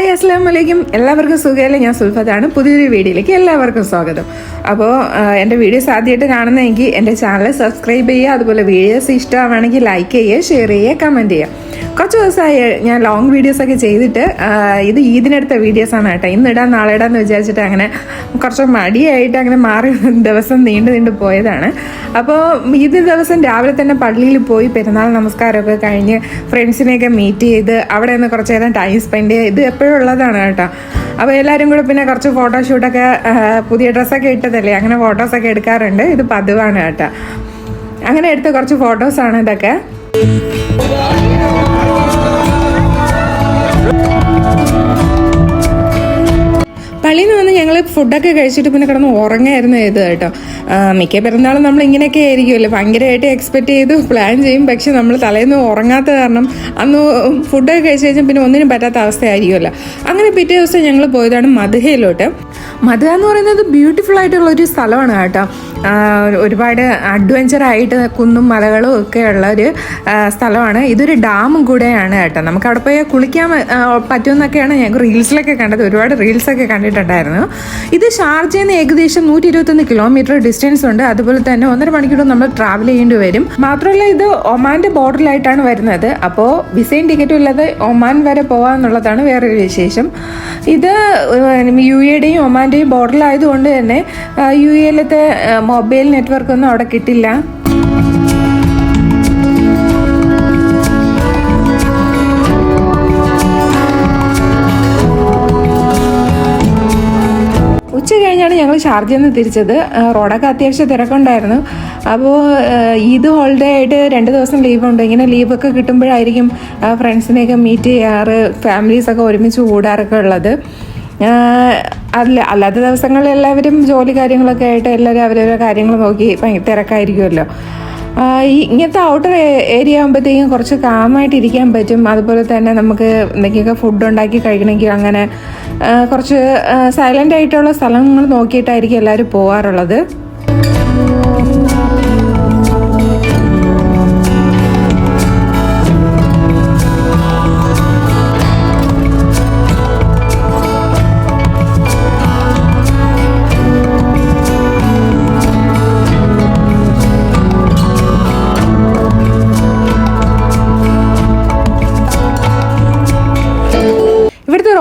Hi അസ്സാം വലൈക്കും എല്ലാവർക്കും സുഖമല്ലേ? ഞാൻ സുൽഫത്താണ്. പുതിയൊരു വീഡിയോയിലേക്ക് എല്ലാവർക്കും സ്വാഗതം. അപ്പോൾ എന്റെ വീഡിയോസ് ആദ്യമായിട്ട് കാണുന്നതെങ്കിൽ എന്റെ ചാനൽ സബ്സ്ക്രൈബ് ചെയ്യുക. അതുപോലെ വീഡിയോസ് ഇഷ്ടമാണെങ്കിൽ ലൈക്ക് ചെയ്യുക ഷെയർ ചെയ്യുക കമന്റ് ചെയ്യുക. കുറച്ച് ദിവസമായി ഞാൻ ലോങ് വീഡിയോസൊക്കെ ചെയ്തിട്ട് ഇത് ഈദിനെടുത്ത വീഡിയോസ് ആണ് കേട്ടോ. ഇന്ന് ഇടാം നാളെ ഇടാന്ന് വിചാരിച്ചിട്ട് അങ്ങനെ കുറച്ച് മടിയായിട്ട് അങ്ങനെ മാറി ദിവസം നീണ്ടു നീണ്ടു പോയതാണ്. അപ്പോൾ ഇത് ദിവസം രാവിലെ തന്നെ പള്ളിയിൽ പോയി പെരുന്നാൾ നമസ്കാരമൊക്കെ കഴിഞ്ഞ് ഫ്രണ്ട്സിനെയൊക്കെ മീറ്റ് ചെയ്ത് അവിടെ നിന്ന് കുറച്ച് നേരം ടൈം സ്പെൻഡ് ചെയ്ത് ഇത് എപ്പോഴും ഉള്ളതാണ് കേട്ടോ. അപ്പോൾ എല്ലാവരും കൂടെ പിന്നെ കുറച്ച് ഫോട്ടോഷൂട്ടൊക്കെ പുതിയ ഡ്രസ്സൊക്കെ ഇട്ടതല്ലേ അങ്ങനെ ഫോട്ടോസൊക്കെ എടുക്കാറുണ്ട്. ഇത് പതിവാണ് കേട്ടോ. അങ്ങനെ എടുത്ത കുറച്ച് ഫോട്ടോസാണ് ഇതൊക്കെ. പള്ളിയിൽ നിന്ന് വന്ന് ഞങ്ങൾ ഫുഡൊക്കെ കഴിച്ചിട്ട് പിന്നെ കിടന്ന് ഉറങ്ങായിരുന്നു ഇത് കേട്ടോ. മിക്ക പെരുന്നാളും നമ്മൾ ഇങ്ങനെയൊക്കെ ആയിരിക്കുമല്ലോ. ഭയങ്കരമായിട്ട് എക്സ്പെക്ട് ചെയ്ത് പ്ലാൻ ചെയ്യും. പക്ഷെ നമ്മൾ തലേന്ന് ഉറങ്ങാത്ത കാരണം അന്ന് ഫുഡൊക്കെ കഴിച്ച് കഴിഞ്ഞാൽ പിന്നെ ഒന്നിനും പറ്റാത്ത അവസ്ഥയായിരിക്കുമല്ലോ. അങ്ങനെ പിറ്റേ ദിവസം ഞങ്ങൾ പോയതാണ് മധുഹയിലോട്ട്. മധുര എന്ന് പറയുന്നത് ബ്യൂട്ടിഫുൾ ആയിട്ടുള്ള ഒരു സ്ഥലമാണ് കേട്ടോ. ഒരുപാട് അഡ്വഞ്ചർ ആയിട്ട് കുന്നും മലകളും ഒക്കെ ഉള്ള ഒരു സ്ഥലമാണ്. ഇതൊരു ഡാമും കൂടെയാണ് കേട്ടോ. നമുക്ക് അവിടെ പോയി കുളിക്കാൻ പറ്റുമെന്നൊക്കെയാണ് ഞങ്ങൾക്ക് റീൽസിലൊക്കെ കണ്ടത്. ഒരുപാട് റീൽസൊക്കെ കണ്ടിട്ടുണ്ടായിരുന്നു. ഇത് ഷാർജയിൽ നിന്ന് ഏകദേശം നൂറ്റി ഇരുപത്തൊന്ന് കിലോമീറ്റർ ഡിസ്റ്റൻസ് ഉണ്ട്. അതുപോലെ തന്നെ ഒന്നര മണിക്കൂർ നമ്മൾ ട്രാവൽ ചെയ്യേണ്ടി വരും. മാത്രമല്ല ഇത് ഒമാന്റെ ബോർഡറിലായിട്ടാണ് വരുന്നത്. അപ്പോൾ വിസയും ടിക്കറ്റും ഇല്ലാതെ ഒമാൻ വരെ പോകാമെന്നുള്ളതാണ് വേറൊരു വിശേഷം. ഇത് യു എയുടെയും ഒമാന്റെയും ബോർഡറിലായതുകൊണ്ട് തന്നെ യു എയിലത്തെ മൊബൈൽ നെറ്റ്വർക്ക് ഒന്നും അവിടെ കിട്ടില്ല. ഉച്ച കഴിഞ്ഞാണ് ഞങ്ങൾ ഷാർജയിൽ നിന്ന് തിരിച്ചത്. റോഡൊക്കെ അത്യാവശ്യം തിരക്കുണ്ടായിരുന്നു. അപ്പോൾ ഇത് ഹോളിഡേ ആയിട്ട് രണ്ട് ദിവസം ലീവുണ്ട് ഇങ്ങനെ ലീവൊക്കെ കിട്ടുമ്പോഴായിരിക്കും ഫ്രണ്ട്സിനെയൊക്കെ മീറ്റ് ചെയ്യാറ് ഫാമിലീസൊക്കെ ഒരുമിച്ച് കൂടാറൊക്കെ ഉള്ളത്. അല്ല അല്ലാത്ത ദിവസങ്ങളിൽ എല്ലാവരും ജോലി കാര്യങ്ങളൊക്കെ ആയിട്ട് എല്ലാവരും അവരവരുടെ കാര്യങ്ങൾ നോക്കി തിരക്കായിരിക്കുമല്ലോ ഈ ഇങ്ങനത്തെ ഔട്ടർ ഏരിയ ആകുമ്പോഴത്തേക്കും കുറച്ച് കാമായിട്ട് ഇരിക്കാൻ പറ്റും. അതുപോലെ തന്നെ നമുക്ക് എന്തെങ്കിലുമൊക്കെ ഫുഡ് ഉണ്ടാക്കി കഴിക്കണമെങ്കിൽ അങ്ങനെ കുറച്ച് സൈലന്റ് ആയിട്ടുള്ള സ്ഥലങ്ങൾ നോക്കിയിട്ടായിരിക്കും എല്ലാവരും പോകാറുള്ളത്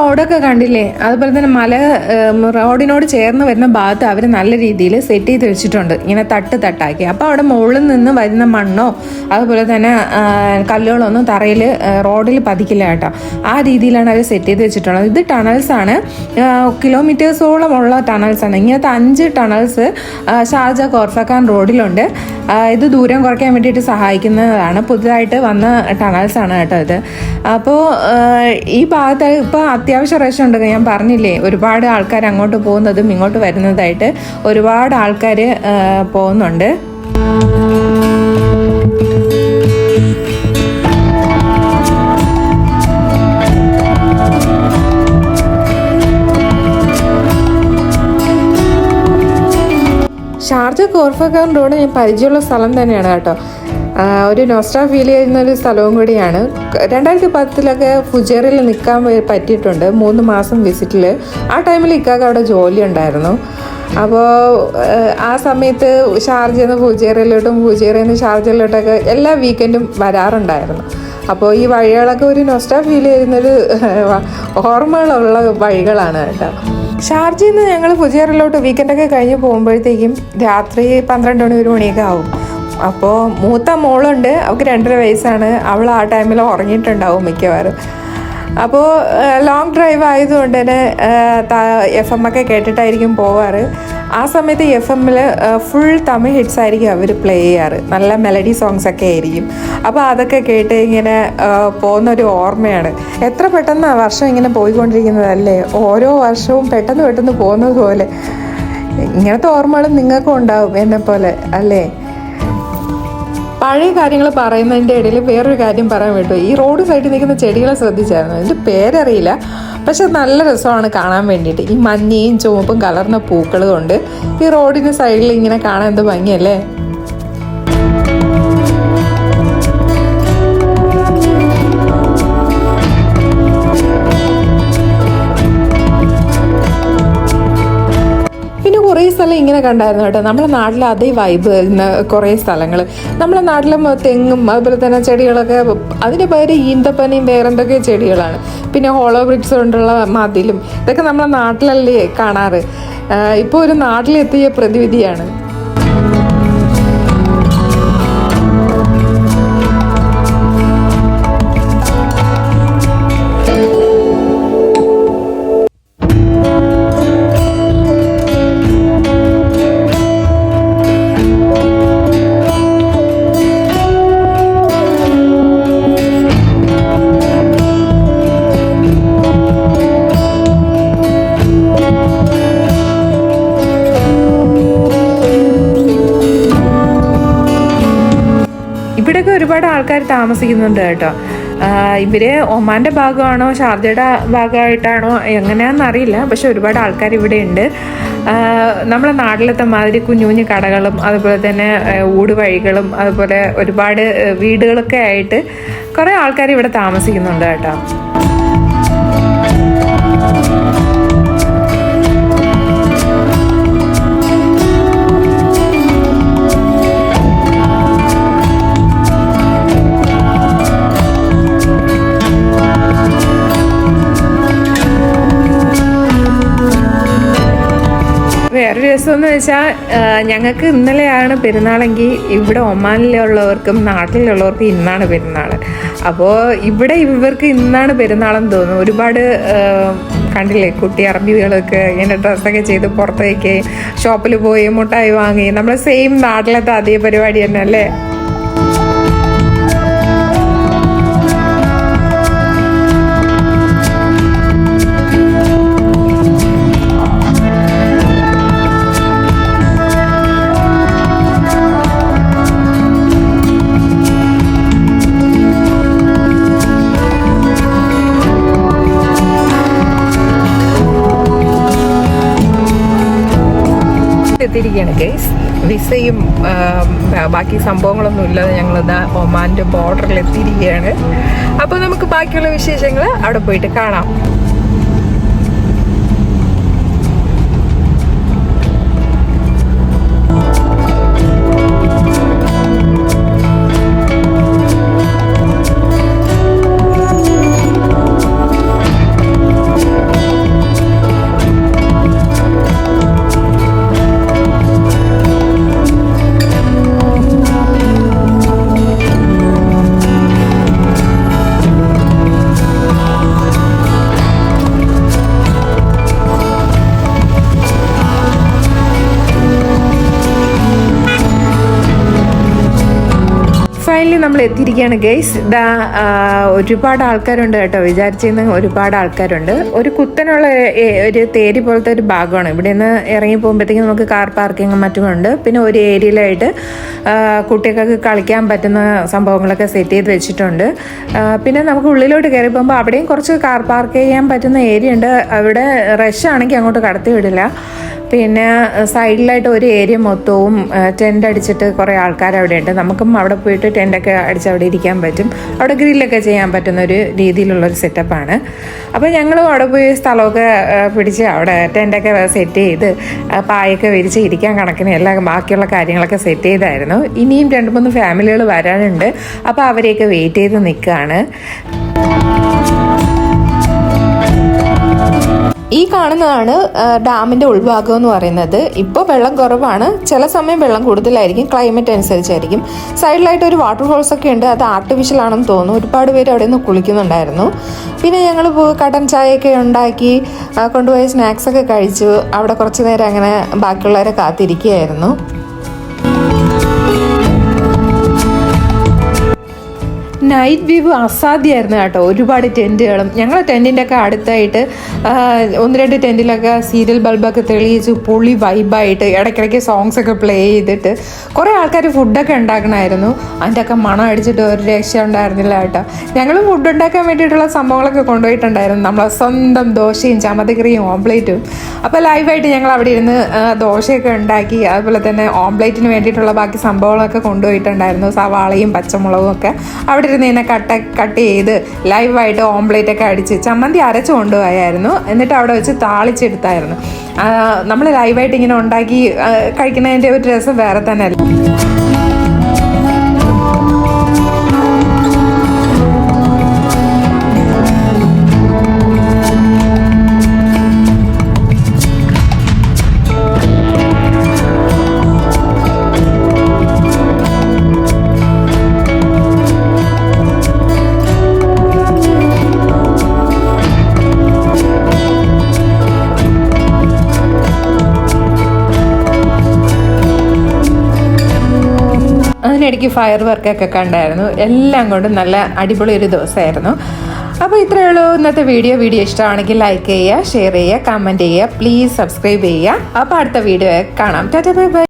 റോഡൊക്കെ കണ്ടില്ലേ? അതുപോലെ തന്നെ മല റോഡിനോട് ചേർന്ന് വരുന്ന ഭാഗത്ത് അവർ നല്ല രീതിയിൽ സെറ്റ് ചെയ്ത് വെച്ചിട്ടുണ്ട്. ഇങ്ങനെ തട്ട് തട്ടാക്കി. അപ്പോൾ അവിടെ മുകളിൽ നിന്ന് വരുന്ന മണ്ണോ അതുപോലെ തന്നെ കല്ലുകളൊന്നും കല്ലുകളോ തറയിൽ റോഡിൽ പതിക്കില്ല കേട്ടോ. ആ രീതിയിലാണ് അവർ സെറ്റ് ചെയ്ത് വെച്ചിട്ടുള്ളത്. ഇത് ടണൽസാണ് കിലോമീറ്റേഴ്സോളം ഉള്ള ടണൽസാണ് ഇങ്ങനത്തെ അഞ്ച് ടണൽസ് ഷാർജ കോർഫക്കാൻ റോഡിലുണ്ട്. ഇത് ദൂരം കുറയ്ക്കാൻ വേണ്ടിയിട്ട് സഹായിക്കുന്നതാണ്. പുതുതായിട്ട് വന്ന ടണൽസാണ് കേട്ടോ ഇത്. അപ്പോൾ ഈ ഭാഗത്ത് ഇപ്പോൾ അത്യാവശ്യം റഷ് ഉണ്ട് ഞാൻ പറഞ്ഞില്ലേ ഒരുപാട് ആൾക്കാർ അങ്ങോട്ട് പോകുന്നതും ഇങ്ങോട്ട് വരുന്നതായിട്ട് ഒരുപാട് ആൾക്കാർ പോകുന്നുണ്ട്. ഷാർജ കോർഫഖാൻ റോഡ് ഞാൻ പരിചയമുള്ള സ്ഥലം തന്നെയാണ് കേട്ടോ. ഒരു നോസ്റ്റാ ഫീൽ ചെയ്യുന്ന ഒരു സ്ഥലവും കൂടിയാണ്. രണ്ടായിരത്തി പത്തിലൊക്കെ ഫുജേറിൽ നിൽക്കാൻ പറ്റിയിട്ടുണ്ട്. മൂന്ന് മാസം വിസിറ്റിൽ ആ ടൈമിൽ ഇക്കാക്ക് അവിടെ ജോലി ഉണ്ടായിരുന്നു. അപ്പോൾ ആ സമയത്ത് ഷാർജയിൽ നിന്ന് ഫുജേറയിലോട്ടും ഫുജേറയിൽ നിന്ന് ഷാർജയിലോട്ടൊക്കെ എല്ലാ വീക്കെൻഡും വരാറുണ്ടായിരുന്നു. അപ്പോൾ ഈ വഴികളൊക്കെ ഒരു നൊസ്റ്റ ഫീൽ ചെയ്യുന്നൊരു ഓർമ്മകളുള്ള വഴികളാണ് കേട്ടോ. ഷാർജയിൽ നിന്ന് ഞങ്ങൾ ഫുജേറിലോട്ട് വീക്കെൻഡൊക്കെ കഴിഞ്ഞ് പോകുമ്പോഴത്തേക്കും രാത്രി പന്ത്രണ്ട് മണി ഒരു മണിയൊക്കെ ആവും. അപ്പോൾ മൂത്ത മോളുണ്ട് അവൾക്ക് രണ്ടര വയസ്സാണ്. അവൾ ആ ടൈമിൽ ഉറങ്ങിയിട്ടുണ്ടാവും മിക്കവാറും. അപ്പോൾ ലോങ് ഡ്രൈവ് ആയതുകൊണ്ട് തന്നെ എഫ് എം ഒക്കെ കേട്ടിട്ടായിരിക്കും പോവാറ്. ആ സമയത്ത് എഫ് എമ്മിൽ ഫുൾ തമിഴ് ഹിറ്റ്സ് ആയിരിക്കും അവർ പ്ലേ ചെയ്യാറ്. നല്ല മെലഡി സോങ്സ് ഒക്കെ ആയിരിക്കും. അപ്പോൾ അതൊക്കെ കേട്ട് ഇങ്ങനെ പോകുന്നൊരു ഓർമ്മയാണ്. എത്ര പെട്ടെന്ന് വർഷം ഇങ്ങനെ പോയിക്കൊണ്ടിരിക്കുന്നതല്ലേ? ഓരോ വർഷവും പെട്ടെന്ന് പെട്ടെന്ന് പോകുന്നത് പോലെ. ഇങ്ങനത്തെ ഓർമ്മകൾ നിങ്ങൾക്കും ഉണ്ടാവും എന്നെ പോലെ അല്ലേ? പഴയ കാര്യങ്ങൾ പറയുന്നതിന്റെ ഇടയിൽ വേറൊരു കാര്യം പറയാൻ വിട്ടു ഈ റോഡ് സൈഡിൽ നിൽക്കുന്ന ചെടികളെ ശ്രദ്ധിച്ചായിരുന്നു. അതിന്റെ പേരറിയില്ല. പക്ഷെ നല്ല രസമാണ് കാണാൻ വേണ്ടിയിട്ട്. ഈ മഞ്ഞയും ചുവപ്പും കലർന്ന പൂക്കൾ കൊണ്ട് ഈ റോഡിന്റെ സൈഡിൽ ഇങ്ങനെ കാണാൻ എന്ത് ഭംഗിയല്ലേ? സ്ഥലം ഇങ്ങനെ കണ്ടായിരുന്നു കേട്ടോ. നമ്മുടെ നാട്ടിൽ അതേ വൈബ് കുറേ സ്ഥലങ്ങൾ നമ്മുടെ നാട്ടിലും തെങ്ങും അതുപോലെ തന്നെ ചെടികളൊക്കെ അതിന്റെ പേര് ഈന്തപ്പനയും വേറെന്തൊക്കെ ചെടികളാണ്. പിന്നെ ഹോളോ ബ്രിക്സ് കൊണ്ടുള്ള മതിലും. ഇതൊക്കെ നമ്മുടെ നാട്ടിലല്ലേ കാണാറ്. ഇപ്പോൾ ഒരു നാട്ടിലെത്തിയ പ്രതിവിധിയാണ്. ഒരുപാട് ആൾക്കാർ താമസിക്കുന്നുണ്ട് കേട്ടോ. ഇവർ ഒമാന്റെ ഭാഗമാണോ ഷാർജയുടെ ഭാഗമായിട്ടാണോ എങ്ങനെയാണെന്ന് അറിയില്ല. പക്ഷെ ഒരുപാട് ആൾക്കാർ ഇവിടെ ഉണ്ട്. നമ്മുടെ നാട്ടിലത്തെ മാതിരി കുഞ്ഞു കുഞ്ഞു കടകളും അതുപോലെ തന്നെ ഊട് ഊടുവഴികളും അതുപോലെ ഒരുപാട് വീടുകളൊക്കെ ആയിട്ട് കുറേ ആൾക്കാർ ഇവിടെ താമസിക്കുന്നുണ്ട് കേട്ടോ. രസം എന്ന് വെച്ചാൽ ഞങ്ങൾക്ക് ഇന്നലെയാണ് പെരുന്നാളെങ്കിൽ ഇവിടെ ഒമാനിലുള്ളവർക്കും നാട്ടിലുള്ളവർക്കും ഇന്നാണ് പെരുന്നാൾ അപ്പോൾ ഇവിടെ ഇവർക്ക് ഇന്നാണ് പെരുന്നാളെന്ന് തോന്നുന്നു. ഒരുപാട് കണ്ടില്ലേ കുട്ടി അറബികളൊക്കെ ഇങ്ങനെ ഡ്രസ്സൊക്കെ ചെയ്ത് പുറത്തേക്ക് ഷോപ്പിൽ പോയി മുട്ടായി വാങ്ങി. നമ്മൾ സെയിം നാട്ടിലത്തെ അതേ പരിപാടി തന്നെ അല്ലേ എത്തിയിരിക്കുകയാണ് ഗൈസ് വിസയും ബാക്കി സംഭവങ്ങളൊന്നും ഇല്ലാതെ ഞങ്ങളിതാ ഒമാന്റെ ബോർഡറിൽ എത്തിയിരിക്കുകയാണ്. അപ്പോൾ നമുക്ക് ബാക്കിയുള്ള വിശേഷങ്ങൾ അവിടെ പോയിട്ട് കാണാം. ഫൈനലി നമ്മൾ എത്തിയിരിക്കുകയാണ് ഗൈസ് ഇതാ ഒരുപാട് ആൾക്കാരുണ്ട് കേട്ടോ. വിചാരിച്ചിരുന്ന ഒരുപാട് ആൾക്കാരുണ്ട്. ഒരു കുത്തനുള്ള ഒരു തേരി പോലത്തെ ഒരു ഭാഗമാണ്. ഇവിടെ നിന്ന് ഇറങ്ങി പോകുമ്പോഴത്തേക്കും നമുക്ക് കാർ പാർക്കിങ്ങും മറ്റുമുണ്ട് പിന്നെ ഒരു ഏരിയയിലായിട്ട് കുട്ടികൾക്ക് കളിക്കാൻ പറ്റുന്ന സംഭവങ്ങളൊക്കെ സെറ്റ് ചെയ്ത് വെച്ചിട്ടുണ്ട്. പിന്നെ നമുക്ക് ഉള്ളിലോട്ട് കയറി പോകുമ്പോൾ അവിടെയും കുറച്ച് കാർ പാർക്ക് ചെയ്യാൻ പറ്റുന്ന ഏരിയ ഉണ്ട്. അവിടെ റഷ് ആണെങ്കിൽ അങ്ങോട്ട് കടത്തി വിടില്ല. പിന്നെ സൈഡിലായിട്ട് ഒരു ഏരിയ മൊത്തവും ടെന്റ് അടിച്ചിട്ട് കുറേ ആൾക്കാർ അവിടെ ഉണ്ട് നമുക്കും അവിടെ പോയിട്ട് ടെന്റൊക്കെ അടിച്ച് അവിടെ ഇരിക്കാൻ പറ്റും. അവിടെ ഗ്രില്ലൊക്കെ ചെയ്യാൻ പറ്റുന്ന ഒരു രീതിയിലുള്ളൊരു സെറ്റപ്പാണ് അപ്പോൾ ഞങ്ങൾ അവിടെ പോയി സ്ഥലമൊക്കെ പിടിച്ച് അവിടെ ടെന്റൊക്കെ സെറ്റ് ചെയ്ത് പായൊക്കെ വിരിച്ച് ഇരിക്കാൻ കണക്കിന് എല്ലാ ബാക്കിയുള്ള കാര്യങ്ങളൊക്കെ സെറ്റ് ചെയ്തായിരുന്നു. ഇനിയും രണ്ട് മൂന്ന് ഫാമിലികൾ വരാനുണ്ട്. അപ്പോൾ അവരെയൊക്കെ വെയിറ്റ് ചെയ്ത് നിൽക്കുകയാണ് ഈ കാണുന്നതാണ് ഡാമിന്റെ ഉൾഭാഗം എന്ന് പറയുന്നത്. ഇപ്പോൾ വെള്ളം കുറവാണ്. ചില സമയം വെള്ളം കൂടുതലായിരിക്കും ക്ലൈമറ്റ് അനുസരിച്ചായിരിക്കും. സൈഡിലായിട്ട് ഒരു വാട്ടർ ഫോൾസ് ഒക്കെ ഉണ്ട് അത് ആർട്ടിഫിഷ്യൽ ആണെന്ന് തോന്നുന്നു. ഒരുപാട് പേര് അവിടെ നിന്ന് കുളിക്കുന്നുണ്ടായിരുന്നു. പിന്നെ ഞങ്ങൾ കട്ടൻ ചായയൊക്കെ ഉണ്ടാക്കി കൊണ്ടുപോയ കൊണ്ടുപോയി സ്നാക്സ് ഒക്കെ കഴിച്ചു. അവിടെ കുറച്ച് നേരം അങ്ങനെ ബാക്കിയുള്ളവരെ കാത്തിരിക്കുകയായിരുന്നു. നൈറ്റ് വ്യൂ അസാധ്യമായിരുന്നു കേട്ടോ. ഒരുപാട് ടെന്റുകളും ഞങ്ങളെ ടെന്റിന്റെ ഒക്കെ അടുത്തായിട്ട് ഒന്ന് രണ്ട് ടെന്റിലൊക്കെ സീരിയൽ ബൾബൊക്കെ തെളിയിച്ച് പുളി വൈബായിട്ട് ഇടയ്ക്കിടയ്ക്ക് സോങ്സ് ഒക്കെ പ്ലേ ചെയ്തിട്ട് കുറേ ആൾക്കാർ ഫുഡൊക്കെ ഉണ്ടാക്കണമായിരുന്നു അതിന്റെ ഒക്കെ മണം അടിച്ചിട്ട് ഒരു രക്ഷ ഉണ്ടായിരുന്നില്ല കേട്ടോ. ഞങ്ങൾ ഫുഡ് ഉണ്ടാക്കാൻ വേണ്ടിയിട്ടുള്ള സംഭവങ്ങളൊക്കെ കൊണ്ടുപോയിട്ടുണ്ടായിരുന്നു. നമ്മളെ സ്വന്തം ദോശയും ചമതക്കറിയും ഓംപ്ലേറ്റും അപ്പോൾ ലൈവായിട്ട് ഞങ്ങൾ അവിടെ ഇരുന്ന് ദോശയൊക്കെ ഉണ്ടാക്കി അതുപോലെ തന്നെ ഓംപ്ലേറ്റിന് വേണ്ടിയിട്ടുള്ള ബാക്കി സംഭവങ്ങളൊക്കെ കൊണ്ടുപോയിട്ടുണ്ടായിരുന്നു. സവാളയും പച്ചമുളകും ഒക്കെ അവിടെ നിന്ന് കട്ട കട്ട് ചെയ്ത് ലൈവായിട്ട് ഓംപ്ലേറ്റ് ഒക്കെ അടിച്ച് ചമ്മന്തി അരച്ചു കൊണ്ടുപോയായിരുന്നു. എന്നിട്ട് അവിടെ വെച്ച് താളിച്ചെടുത്തായിരുന്നു. നമ്മൾ ലൈവായിട്ട് ഇങ്ങനെ ഉണ്ടാക്കി കഴിക്കുന്നതിന്റെ ഒരു രസം വേറെ തന്നെ അതിനിടയ്ക്ക് ഫയർ വർക്കൊക്കെ കണ്ടായിരുന്നു. എല്ലാം കൊണ്ടും നല്ല അടിപൊളി ഒരു ദിവസമായിരുന്നു. അപ്പോൾ ഇത്രയേ ഉള്ളൂ. ഇന്നത്തെ വീഡിയോ വീഡിയോ ഇഷ്ടമാണെങ്കിൽ ലൈക്ക് ചെയ്യുക ഷെയർ ചെയ്യുക കമന്റ് ചെയ്യുക. പ്ലീസ് സബ്സ്ക്രൈബ് ചെയ്യുക. അപ്പോൾ അടുത്ത വീഡിയോ കാണാം. Tata bye bye